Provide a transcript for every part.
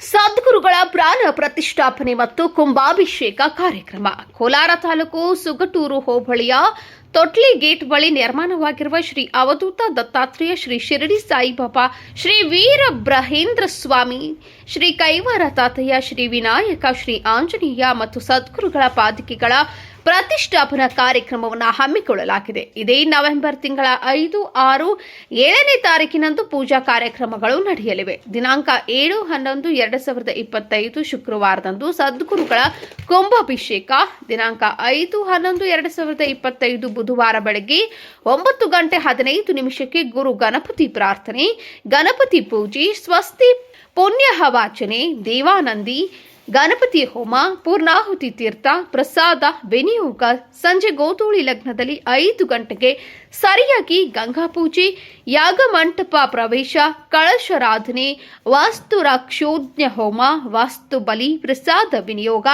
ಸದ್ಗುರುಗಳ ಪ್ರಾಣ ಪ್ರತಿಷ್ಠಾಪನೆ ಮತ್ತು ಕುಂಭಾಭಿಷೇಕ ಕಾರ್ಯಕ್ರಮ. ಕೋಲಾರ ತಾಲೂಕು ಸುಗಟೂರು ಹೋಬಳಿಯ ತೊಟ್ಲಿ ಗೇಟ್ ಬಳಿ ನಿರ್ಮಾಣವಾಗಿರುವ ಶ್ರೀ ಅವಧೂತ ದತ್ತಾತ್ರೇಯ ಶ್ರೀ ಶಿರಡಿ ಸಾಯಿಬಾಬಾ, ಶ್ರೀ ವೀರಬ್ರಹೇಂದ್ರ ಸ್ವಾಮಿ, ಶ್ರೀ ಕೈವಾರ ತಾತಯ್ಯ ಶ್ರೀ ವಿನಾಯಕ, ಶ್ರೀ ಆಂಜನೇಯ ಮತ್ತು ಸದ್ಗುರುಗಳ ಪಾದಿಕೆಗಳ ಪ್ರತಿಷ್ಠಾಪನಾ ಕಾರ್ಯಕ್ರಮವನ್ನು ಹಮ್ಮಿಕೊಳ್ಳಲಾಗಿದೆ. ಇದೇ ನವೆಂಬರ್ ತಿಂಗಳ ಐದು, ಆರು, ಏಳನೇ ತಾರೀಕಿನಂದು ಪೂಜಾ ಕಾರ್ಯಕ್ರಮಗಳು ನಡೆಯಲಿವೆ. ದಿನಾಂಕ ಏಳು, ಹನ್ನೊಂದು, ಎರಡು ಸಾವಿರದ ಇಪ್ಪತ್ತೈದು ಶುಕ್ರವಾರದಂದು ಸದ್ಗುರುಗಳ ಕುಂಭಾಭಿಷೇಕ. ದಿನಾಂಕ ಐದು, ಹನ್ನೊಂದು, ಎರಡು ಸಾವಿರದ ಇಪ್ಪತ್ತೈದು ಬುಧವಾರ ಬೆಳಗ್ಗೆ ಒಂಬತ್ತು ಗಂಟೆ ಹದಿನೈದು ನಿಮಿಷಕ್ಕೆ ಗುರು ಗಣಪತಿ ಪ್ರಾರ್ಥನೆ, ಗಣಪತಿ ಪೂಜೆ, ಸ್ವಸ್ತಿ, ಪುಣ್ಯ ಹವಾಚನೆ ದೇವಾನಂದಿ ಗಣಪತಿ ಹೋಮ, ಪೂರ್ಣಾಹುತಿ ತೀರ್ಥ, ಪ್ರಸಾದ, ವಿನಿಯೋಗ, ಸಂಜೆ ಗೋಧೂಳಿ ಲಗ್ನದಲ್ಲಿ ಐದು ಗಂಟೆಗೆ ಸರಿಯಾಗಿ ಗಂಗಾ ಪೂಜೆ, ಯಾಗ ಮಂಟಪ ಪ್ರವೇಶ, ಕಳಶರಾಧನೆ, ವಾಸ್ತು ರಾಕ್ಷೋಜ್ಞ ಹೋಮ, ವಾಸ್ತು ಬಲಿ, ಪ್ರಸಾದ ವಿನಿಯೋಗ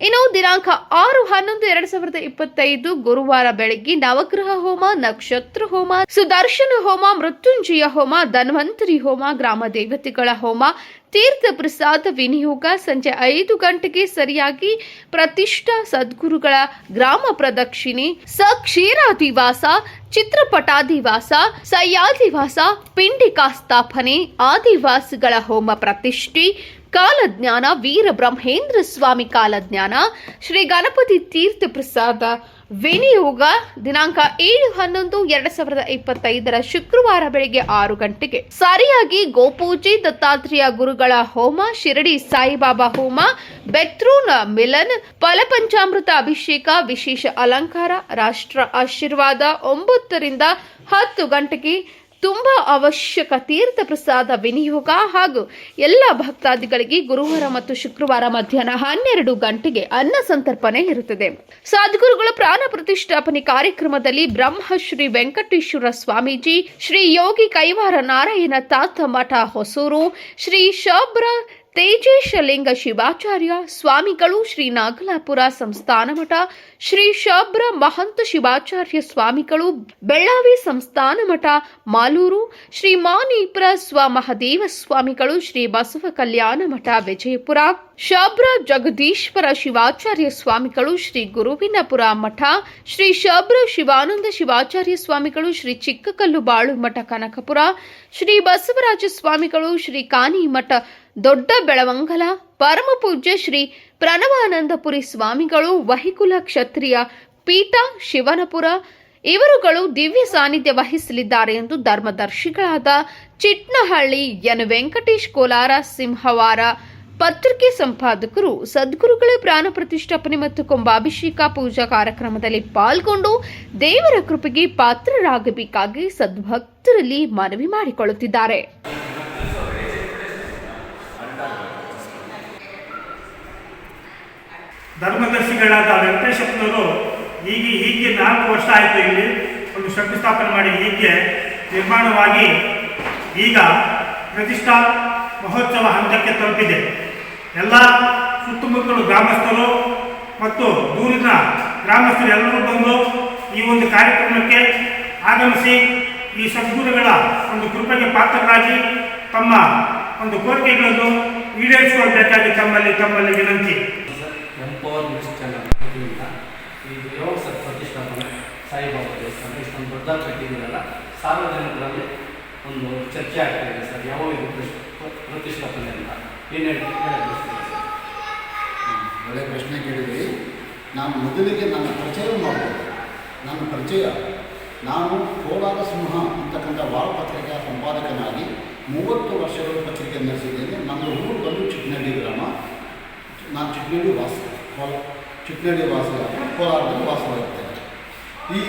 ಇನ್ನು ದಿನಾಂಕ ಆರು ಹನ್ನೊಂದು ಎರಡ್ ಸಾವಿರದ ಇಪ್ಪತ್ತೈದು ಗುರುವಾರ ಬೆಳಗ್ಗೆ ನವಗ್ರಹ ಹೋಮ, ನಕ್ಷತ್ರ ಹೋಮ, ಸುದರ್ಶನ ಹೋಮ, ಮೃತ್ಯುಂಜಯ ಹೋಮ, ಧನ್ವಂತರಿ ಹೋಮ, ಗ್ರಾಮ ದೇವತೆಗಳ ಹೋಮ, ತೀರ್ಥ ಪ್ರಸಾದ ವಿನಿಯೋಗ ಸಂಜೆ ಐದು ಗಂಟೆಗೆ ಸರಿಯಾಗಿ ಪ್ರತಿಷ್ಠಾ ಸದ್ಗುರುಗಳ ಗ್ರಾಮ ಪ್ರದಕ್ಷಿಣೆ, ಸ ಕ್ಷೀರಾದಿವಾಸ, ಚಿತ್ರಪಟಾದಿವಾಸ ಸಯ್ಯಾದಿವಾಸ ಪಿಂಡಿಕಾ ಸ್ಥಾಪನೆ ಆದಿವಾಸಿಗಳ ಹೋಮ ಪ್ರತಿಷ್ಠೆ ಕಾಲಜ್ಞಾನ, ವೀರ ಬ್ರಹ್ಮೇಂದ್ರ ಸ್ವಾಮಿ ಕಾಲಜ್ಞಾನ, ಶ್ರೀ ಗಣಪತಿ ತೀರ್ಥ ಪ್ರಸಾದ, ವಿನಿಯೋಗ ದಿನಾಂಕ ಏಳು ಹನ್ನೊಂದು, ಎರಡ್ ಸಾವಿರದ ಇಪ್ಪತ್ತೈದರ ಶುಕ್ರವಾರ ಬೆಳಗ್ಗೆ ಆರು ಗಂಟೆಗೆ. ಸರಿಯಾಗಿ ಗೋಪೂಜೆ, ದತ್ತಾತ್ರೇಯ ಗುರುಗಳ ಹೋಮ, ಶಿರಡಿ ಸಾಯಿಬಾಬಾ ಹೋಮ, ಬೆತ್ರೂನ ಮಿಲನ್, ಫಲಪಂಚಾಮೃತ ಅಭಿಷೇಕ, ವಿಶೇಷ ಅಲಂಕಾರ, ರಾಷ್ಟ್ರ ಆಶೀರ್ವಾದ, ಒಂಬತ್ತರಿಂದ ಹತ್ತು ಗಂಟೆಗೆ ತುಂಬಾ ಅವಶ್ಯಕ ತೀರ್ಥ ಪ್ರಸಾದ, ವಿನಿಯೋಗ ಹಾಗೂ ಎಲ್ಲ ಭಕ್ತಾದಿಗಳಿಗೆ ಗುರುವಾರ ಮತ್ತು ಶುಕ್ರವಾರ ಮಧ್ಯಾಹ್ನ ಹನ್ನೆರಡು ಗಂಟೆಗೆ ಅನ್ನ ಸಂತರ್ಪಣೆ ಇರುತ್ತದೆ. ಸದ್ಗುರುಗಳ ಪ್ರಾಣ ಪ್ರತಿಷ್ಠಾಪನೆ ಕಾರ್ಯಕ್ರಮದಲ್ಲಿ ಬ್ರಹ್ಮಶ್ರೀ ವೆಂಕಟೇಶ್ವರ ಸ್ವಾಮೀಜಿ, ಶ್ರೀ ಯೋಗಿ ಕೈವಾರ ನಾರಾಯಣ ತಾತ ಮಠ ಹೊಸೂರು, ಶ್ರೀ ಶಬ್ರ ತೇಜೇಶಲಿಂಗ ಶಿವಾಚಾರ್ಯ, ಸ್ವಾಮಿಗಳು ಶ್ರೀ ನಾಗಲಾಪುರ ಸಂಸ್ಥಾನ ಮಠ, ಶ್ರೀ ಶಬ್ರ ಮಹಂತ ಶಿವಾಚಾರ್ಯ ಸ್ವಾಮಿಗಳು ಬೆಳ್ಳಾವಿ ಸಂಸ್ಥಾನ ಮಠ, ಮಾಲೂರು, ಶ್ರೀ ಮಾನೀಪುರ ಸ್ವ ಮಹದೇವ ಸ್ವಾಮಿಗಳು ಶ್ರೀ ಬಸವ ಕಲ್ಯಾಣ ಮಠ ವಿಜಯಪುರ, ಶಬ್ರ ಜಗದೀಶ್ವರ ಶಿವಾಚಾರ್ಯ ಸ್ವಾಮಿಗಳು ಶ್ರೀ ಗುರುವಿನಪುರ ಮಠ, ಶ್ರೀ ಶಬ್ರ ಶಿವಾನಂದ ಶಿವಾಚಾರ್ಯ ಸ್ವಾಮಿಗಳು ಶ್ರೀ ಚಿಕ್ಕಕಲ್ಲು ಬಾಳು ಮಠ ಕನಕಪುರ, ಶ್ರೀ ಬಸವರಾಜ ಸ್ವಾಮಿಗಳು ಶ್ರೀ ಕಾನಿ ಮಠ ದೊಡ್ಡ ಬೆಳವಂಗಲ, ಪರಮ ಪೂಜ್ಯ ಶ್ರೀ ಪ್ರಣವಾನಂದಪುರಿ ಸ್ವಾಮಿಗಳು, ವಹಿಕುಲ ಕ್ಷತ್ರಿಯ ಪೀಠ, ಶಿವನಪುರ, ಇವರುಗಳು ದಿವ್ಯ ಸಾನ್ನಿಧ್ಯ ವಹಿಸಲಿದ್ದಾರೆ ಎಂದು ಧರ್ಮದರ್ಶಿಗಳಾದ ಚಿಟ್ನಹಳ್ಳಿ, ಎನ್. ವೆಂಕಟೇಶ್ ಕೋಲಾರ, ಸಿಂಹವಾರ ಪತ್ರಿಕೆ ಸಂಪಾದಕರು, ಸದ್ಗುರುಗಳ ಪ್ರಾಣ ಪ್ರತಿಷ್ಠಾಪನೆ ಮತ್ತು ಕುಂಭಾಭಿಷೇಕ ಪೂಜಾ ಕಾರ್ಯಕ್ರಮದಲ್ಲಿ ಪಾಲ್ಗೊಂಡು ದೇವರ ಕೃಪೆಗೆ ಪಾತ್ರರಾಗಬೇಕಾಗಿ ಸದ್ಭಕ್ತರಲ್ಲಿ ಮನವಿ ಮಾಡಿಕೊಳ್ಳುತ್ತಿದ್ದಾರೆ. ಧರ್ಮದರ್ಶಿಗಳಾದ ವೆಂಕಟೇಶಪ್ಪನವರು ಈಗ ಹೀಗೆ ನಾಲ್ಕು ವರ್ಷ ಆಯಿತು ಇಲ್ಲಿ ಒಂದು ಶಂಕುಸ್ಥಾಪನೆ ಮಾಡಿ ಹೀಗೆ ನಿರ್ಮಾಣವಾಗಿ ಈಗ ಪ್ರತಿಷ್ಠಾ ಮಹೋತ್ಸವ ಹಂತಕ್ಕೆ ತಲುಪಿದೆ. ಎಲ್ಲ ಸುತ್ತಮುತ್ತಲು ಗ್ರಾಮಸ್ಥರು ಮತ್ತು ದೂರಿನ ಗ್ರಾಮಸ್ಥರು ಎಲ್ಲರೂ ಬಂದು ಈ ಒಂದು ಕಾರ್ಯಕ್ರಮಕ್ಕೆ ಆಗಮಿಸಿ ಈ ಸದ್ಗುರುಗಳ ಒಂದು ಕೃಪೆಗೆ ಪಾತ್ರರಾಗಿ ತಮ್ಮ ಒಂದು ಕೋರಿಕೆಗಳನ್ನು ಈಡೇರಿಸಿಕೊಳ್ಬೇಕಾಗಿ ತಮ್ಮಲ್ಲಿ ತಮ್ಮಲ್ಲಿ ವಿನಂತಿ. ನ್ಯೂಸ್ ಚಾನಲ್ ಇದರಿಂದ ಈ ಸತ್ ಪ್ರತಿಷ್ಠಾಪನೆ ಸಾಯಿಬಾಬಾ ದೇವಸ್ಥಾನ, ಇಷ್ಟೊಂದು ದೊಡ್ಡದಾಗಿ ಕಟ್ಟಿದ್ದೀರಲ್ಲ ಸಾರ್ವಜನಿಕರಲ್ಲಿ ಒಂದು ಚರ್ಚೆ ಆಗ್ತಾ ಇದೆ ಸರ್. ಯಾವಾಗ ಇದು ಪ್ರತಿಷ್ಠಾಪನೆ ಅಂತ ಏನು ಹೇಳಿ ಸರ್. ಒಳ್ಳೆಯ ಪ್ರಶ್ನೆ ಕೇಳಿದ್ರಿ. ನಾನು ಮೊದಲಿಗೆ ನನ್ನ ಪರಿಚಯ ಮಾಡಬಹುದು ನನ್ನ ಪರಿಚಯ, ನಾನು ಕೋಲಾರ ಸಿಂಹ ಅಂತಕ್ಕಂಥ ವಾರಪತ್ರಿಕೆಯ ಸಂಪಾದಕನಾಗಿ ಮೂವತ್ತು ವರ್ಷಗಳು ಪತ್ರಿಕೆ ನಡೆಸಿದ್ದೇನೆ. ನನ್ನ ಊರು ಬಂದು ಚಿಕ್ಕನಹಳ್ಳಿ ಗ್ರಾಮ. ನಾನು ಚಿಕ್ಕನಹಳ್ಳಿ ವಾಸ. ಕೋಲ ಚಿಕ್ಕನಹಳ್ಳಿ ವಾಸ ಕೋಲಾರದಲ್ಲಿ ವಾಸವಾಗಿರ್ತೇನೆ. ಈ